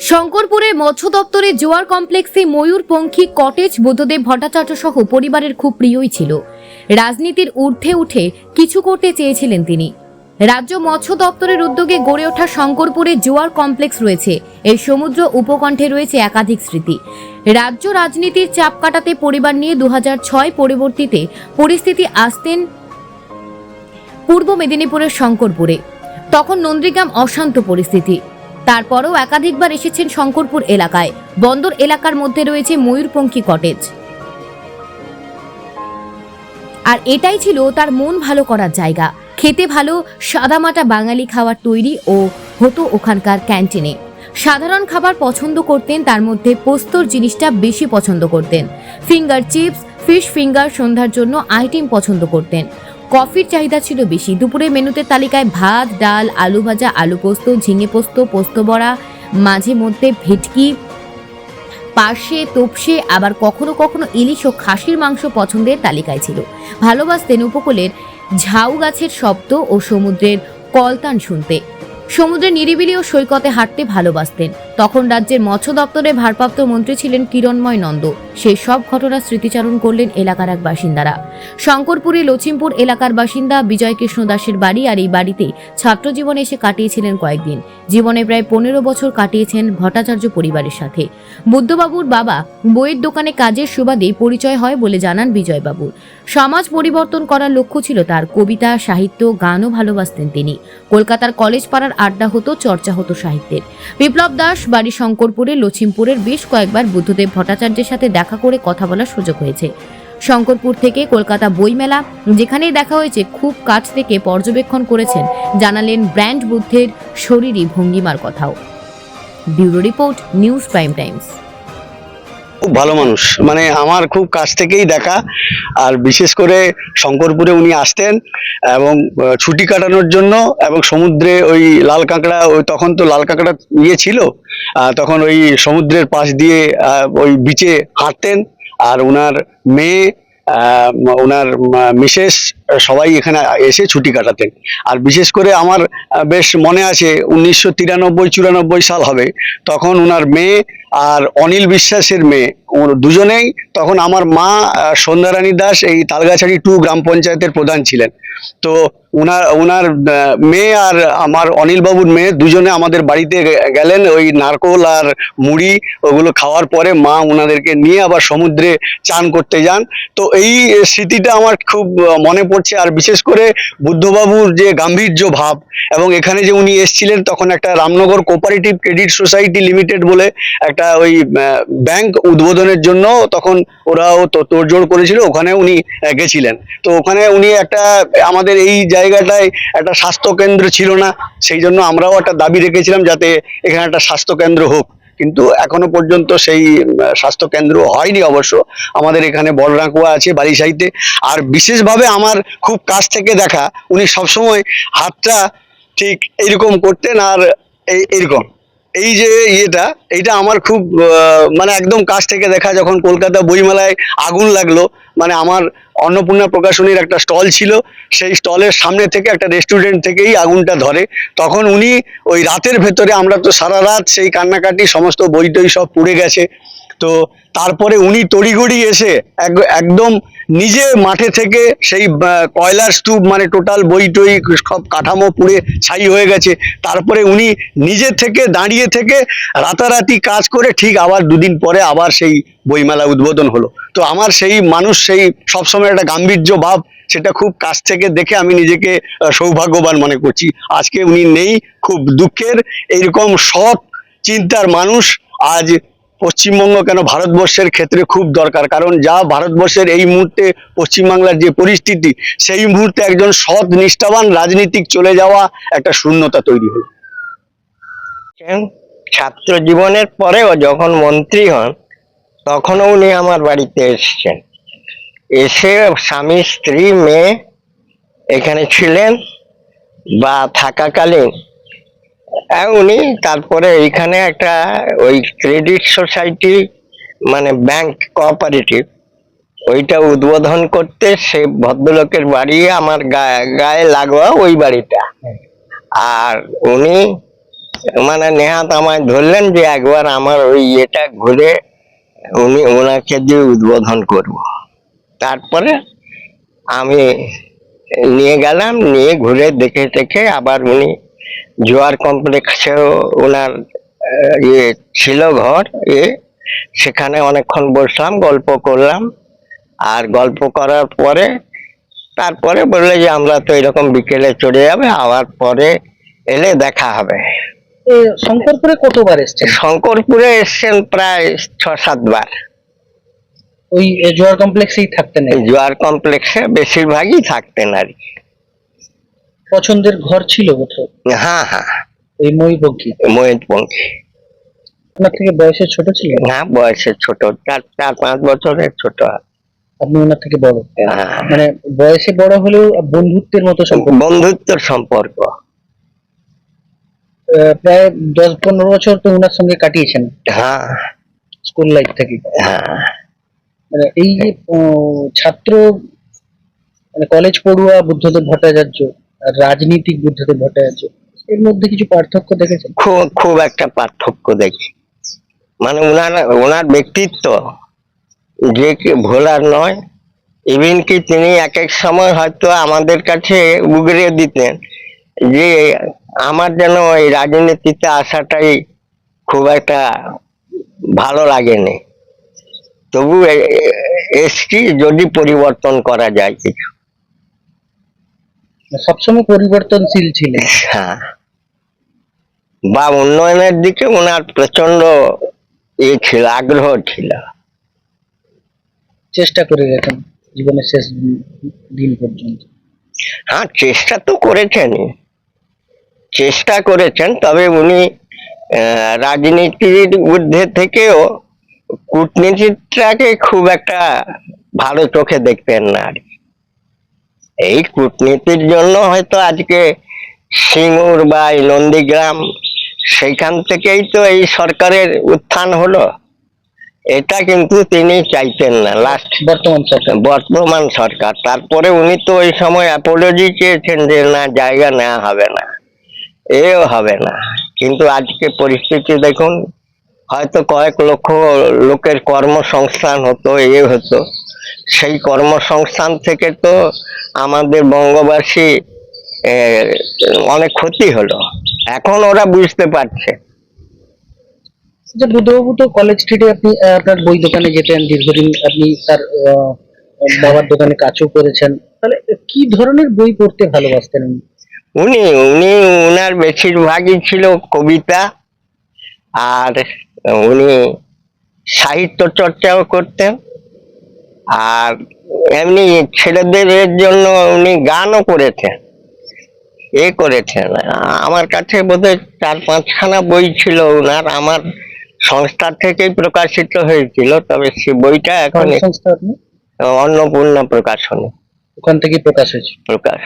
শঙ্করপুরের মৎস্য দপ্তরে জোয়ার কমপ্লেক্সে ময়ূরপঙ্খী কটেজ বুদ্ধদেব ভট্টাচার্য সহ পরিবারের খুব প্রিয়ই ছিল। রাজনীতির ঊর্ধ্বে উঠে কিছু করতে চেয়েছিলেন তিনি। রাজ্য মৎস্য দপ্তরের উদ্যোগে গড়ে ওঠা শঙ্করপুরে জোয়ার কমপ্লেক্স রয়েছে। এই সমুদ্র উপকণ্ঠে রয়েছে একাধিক স্মৃতি। রাজ্য রাজনীতির চাপ কাটাতে পরিবার নিয়ে দু পরবর্তীতে পরিস্থিতি আসতেন পূর্ব মেদিনীপুরের শঙ্করপুরে। তখন নন্দীগ্রাম অশান্ত পরিস্থিতি। তারপরেও একাধিকবার এসেছেন শঙ্করপুর এলাকায়। বন্দর এলাকার মধ্যে রয়েছে ময়ূরপঙ্খী কটেজ আর এটাই ছিল তার মন ভালো করার জায়গা। খেতে ভালো, সাদামাটা বাঙালি খাবার তৈরি ও হতো ওখানকার ক্যান্টিনে সাধারণ খাবার পছন্দ করতেন, তার মধ্যে পোস্তর জিনিসটা বেশি পছন্দ করতেন। ফিঙ্গার চিপস ফিশ ফিঙ্গার সন্ধ্যার জন্য আইটেম পছন্দ করতেন। কফির চাহিদা ছিল বেশি। দুপুরে মেনুতে তালিকায় ভাত, ডাল, আলু ভাজা, আলু পোস্ত, ঝিঙে পোস্ত পোস্ত বড়া, মাঝে মধ্যে ভেটকি, পার্শে, তোপসে, আবার কখনো কখনো ইলিশ ও খাসির মাংস পছন্দের তালিকায় ছিল। ভালোবাসতেন উপকূলের ঝাউ গাছের শব্দ ও সমুদ্রের কলতান শুনতে। সমুদ্রের নিরিবিলি ও সৈকতে হাঁটতে ভালোবাসতেন। তখন রাজ্যের মৎস্য দপ্তরের ভারপ্রাপ্ত মন্ত্রী ছিলেন কিরণময় নন্দ। সেই সব ঘটনা স্মৃতিচারণ করলেন এলাকার এক বাসিন্দারা। শঙ্করপুরে লছিমপুর এলাকার বাসিন্দা বিজয় কৃষ্ণ দাসের বাড়ি আর এই বাড়িতে ছাত্র জীবনে এসে কাটিয়েছিলেন কয়েকদিন। জীবনে প্রায় পনেরো বছর কাটিয়েছেন ভট্টাচার্য পরিবারের সাথে। বুদ্ধবাবুর বাবা বইয়ের দোকানে কাজের সুবাদে পরিচয় হয় বলে জানান বিজয়বাবুর সমাজ পরিবর্তন করার লক্ষ্য ছিল তার কবিতা, সাহিত্য, গানও ভালোবাসতেন তিনি। কলকাতার কলেজ পাড়ার আড্ডা হতো, চর্চা হতো সাহিত্যের। বিপ্লব দাস বাড়ি শঙ্করপুরে লছিমপুরের বেশ কয়েকবার বুদ্ধদেব ভট্টাচার্যের সাথে দেখা করে কথা বলার সুযোগ হয়েছে। শঙ্করপুর থেকে কলকাতা বইমেলা, যেখানেই দেখা হয়েছে, খুব কাছ থেকে পর্যবেক্ষণ করেছেন, জানালেন ব্র্যান্ড বুদ্ধের শরীরী ভঙ্গিমার কথাও। Bureau report, news prime times. খুব ভালো মানুষ। মানে আমার খুব কাছ থেকেই দেখা। আর বিশেষ করে শঙ্করপুরে উনি আসতেন এবং ছুটি কাটানোর জন্য এবং সমুদ্রে ওই লাল কাঁকড়া, ওই তখন তো লাল কাঁকড়া ইয়ে ছিল তখন ওই সমুদ্রের পাশ দিয়ে ওই বিচে হাঁটতেন। আর ওনার মেয়ে ওনার মিসেস সবাই এখানে এসে ছুটি কাটাতেন। আর বিশেষ করে আমার বেশ মনে আছে, উনিশশো তিরানব্বই চুরানব্বই সাল হবে। তখন ওনার মেয়ে আর অনিল বিশ্বাসের মেয়ে, ওর দুজনেই তখন আমার মা সন্ধ্যারানী দাস এই তালগাছাড়ি টু গ্রাম পঞ্চায়েতের প্রধান ছিলেন। তো ওনার ওনার মেয়ে আর আমার অনিল বাবুর মেয়ে দুজনে আমাদের বাড়িতে গেলেন ওই নারকোল আর মুড়ি, ওগুলো খাওয়ার পরে মা ওনাদেরকে নিয়ে আবার সমুদ্রে চান করতে যান। তো এই স্মৃতিটা আমার খুব মনে মনে পড়ছে আর বিশেষ করে বুদ্ধবাবুর যে গাম্ভীর্য ভাব এবং এখানে যে উনি এসেছিলেন তখন একটা Ramnagar cooperative credit society limited বলে একটা ওই ব্যাংক উদ্বোধনের জন্য তখন ওরাও তো তোড়জোড় করেছিল, ওখানে উনি গেছিলেন। তো ওখানে উনি একটা, আমাদের এই জায়গাটায় একটা স্বাস্থ্য কেন্দ্র ছিল না, সেই জন্য আমরাও একটা দাবি রেখেছিলাম যাতে এখানে একটা স্বাস্থ্য কেন্দ্র হোক। কিন্তু এখনও পর্যন্ত সেই স্বাস্থ্য কেন্দ্র হয়নি অবশ্য। আমাদের এখানে বলরাকুয়া আছে বারিশাইতে আর বিশেষভাবে আমার খুব কাছ থেকে দেখা, উনি সবসময় হাতটা ঠিক এরকম করতেন আর এই এইরকম এই যে ইয়েটা, এইটা আমার খুব মানে একদম কাছ থেকে দেখা যখন কলকাতা বইমেলায় আগুন লাগল মানে আমার অন্নপূর্ণা প্রকাশনীর একটা স্টল ছিল, সেই স্টলের সামনে থেকে একটা রেস্টুরেন্ট থেকেই আগুনটা ধরে। তখন উনি ওই রাতের ভেতরে, আমরা তো সারা রাত সেই কান্নাকাটি, সমস্ত বই টই সব পুড়ে গেছে। তো তারপরে উনি তড়িঘড়ি এসে এক- একদম নিজে মাঠে থেকে সেই কয়লার স্তূপ মানে টোটাল বই টই সব কাঠামো পুড়ে ছাই হয়ে গেছে। তারপরে উনি নিজে থেকে দাঁড়িয়ে থেকে রাতারাতি কাজ করে ঠিক আবার দুদিন পরে আবার সেই বইমেলা উদ্বোধন হলো। তো আমার সেই মানুষ সেই সবসময় একটা গাম্ভীর্য ভাব, সেটা খুব কাছ থেকে দেখে আমি নিজেকে সৌভাগ্যবান মনে করছি। আজকে উনি নেই, খুব দুঃখের এইরকম সৎ, চিন্তার মানুষ আজ পশ্চিমবঙ্গ কেন ভারতবর্ষের ক্ষেত্রে খুব দরকার? কারণ যা ভারতবর্ষের এই মুহূর্তে পশ্চিমবাংলার যে পরিস্থিতি, সেই মুহূর্তে একজন সৎ, নিষ্ঠাবান রাজনীতিক চলে যাওয়া একটা শূন্যতা তৈরি হলো। ছাত্র জীবনের পরেও যখন মন্ত্রী হন, তখনও উনি আমার বাড়িতে এসেছেন। এসে স্বামী, স্ত্রী, মেয়ে এখানে ছিলেন বা থাকাকালীন উনি তারপরে এইখানে একটা ওই ক্রেডিট সোসাইটি মানে ব্যাংক কোঅপারেটিভ ওইটা উদ্বোধন করতে সে ভদ্রলোকের বাড়ি আমার গায়ে গায়ে লাগোয়া ওই বাড়িটা। আর উনি মানে নেহাত আমায় ধরলেন যে একবার আমার ওই ইয়েটা ঘুরে উনি ওনাকে দিয়ে উদ্বোধন করব। তারপরে আমি নিয়ে গেলাম, নিয়ে ঘুরে দেখে টেখে আবার উনি জোয়ার কমপ্লেক্সেও ওনার ইয়ে ছিল ঘর এ সেখানে অনেকক্ষণ বসলাম গল্প করলাম। আর গল্প করার পরে তারপরে বললে যে আমরা তো এরকম বিকেলে চলে যাবে আবার পরে এলে দেখা হবে। শঙ্করপুরে কতবার এসছেন? শঙ্করপুরে এসছেন প্রায় ছ সাতবার ওই জোয়ার কমপ্লেক্সেই থাকতেন জোয়ার কমপ্লেক্সে বেশিরভাগই থাকতেন আর কি। পছন্দের ঘর ছিল কোথাও হ্যাঁ হ্যাঁ। এই ময়ূরপঙ্খী মহিতপঙ্খী আপনার থেকে বয়সে ছোট ছিল হ্যাঁ বয়সে ছোট। চার চার পাঁচ বছরের ছোট। আপনি ওনার থেকে বড়। হ্যাঁ। মানে বয়সে বড় হলেও বন্ধুত্বের মতো সম্পর্ক। বন্ধুত্বর সম্পর্ক। প্রায় দশ পনেরো বছর তো ওনার সঙ্গে কাটিয়েছেন। হ্যাঁ। স্কুল লাইফ থেকে। হ্যাঁ। মানে এই যে ছাত্র মানে কলেজ পড়ুয়া বুদ্ধদেব ভট্টাচার্য রাজনীতিক বুদ্ধদেব ভট্টাচার্য এর মধ্যে কিছু পার্থক্য দেখেছেন? খুব খুব একটা পার্থক্য দেখি। মানে ওনার ওনার ব্যক্তিত্ব যে ভোলার নয় ইভিন কি তিনি এক এক সময় হয়তো আমাদের কাছে উগরে দিতেন যে আমার যেন এই রাজনীতিতে আসাটাই খুব একটা ভালো লাগেনি। তবু এসছি যদি পরিবর্তন করা যায় কিছু। সবসময় পরিবর্তনশীল ছিলেন হ্যাঁ। বা উন্নয়নের দিকে ওনার প্রচণ্ড এ ছিল আগ্রহ ছিল। চেষ্টা করে গেছেন জীবনের শেষ দিন- পর্যন্ত। হ্যাঁ চেষ্টা তো করেছেন চেষ্টা করেছেন তবে উনি রাজনীতির ঊর্ধ্বে থেকেও কূটনীতিটাকে খুব একটা ভালো চোখে দেখতেন না আর কি। এই কূটনীতির জন্য হয়তো আজকে সিঙ্গুর বা এই নন্দীগ্রাম সেইখান থেকেই তো এই সরকারের উত্থান হলো। এটা কিন্তু তিনি চাইতেন না। লাস্ট বর্তমান সরকার। বর্তমান সরকার। তারপরে উনি তো ওই সময় অ্যাপোলজি চেয়েছেন যে না জায়গা নেওয়া হবে না। এও হবে না। কিন্তু আজকে পরিস্থিতি দেখুন হয়তো কয়েক লক্ষ লোকের কর্মসংস্থান হতো এ হতো। সেই কর্মসংস্থান থেকে তো আমাদের বঙ্গবাসী অনেক ক্ষতি হলো। এখন ওরা বুঝতে পারছে। যে কলেজ স্ট্রিটে আপনি আপনার বই দোকানে যেতেন দীর্ঘদিন আপনি তার বাবার দোকানে কাজও করেছেন। তাহলে কি ধরনের বই পড়তে ভালোবাসতেন উনি? উনি উনি উনার বেশিরভাগই ছিল কবিতা আর উনি সাহিত্য চর্চাও করতেন। আর এমনি ছেলেদের এর জন্য উনি গানও করেছেন এ করেছেন। আমার কাছে বোধহয় চার পাঁচখানা বই ছিল ওনার আমার সংস্থা থেকেই প্রকাশিত হয়েছিল তবে সে বইটা এখন অন্নপূর্ণা প্রকাশনী। ওখান থেকে প্রকাশ হয়েছে। প্রকাশ।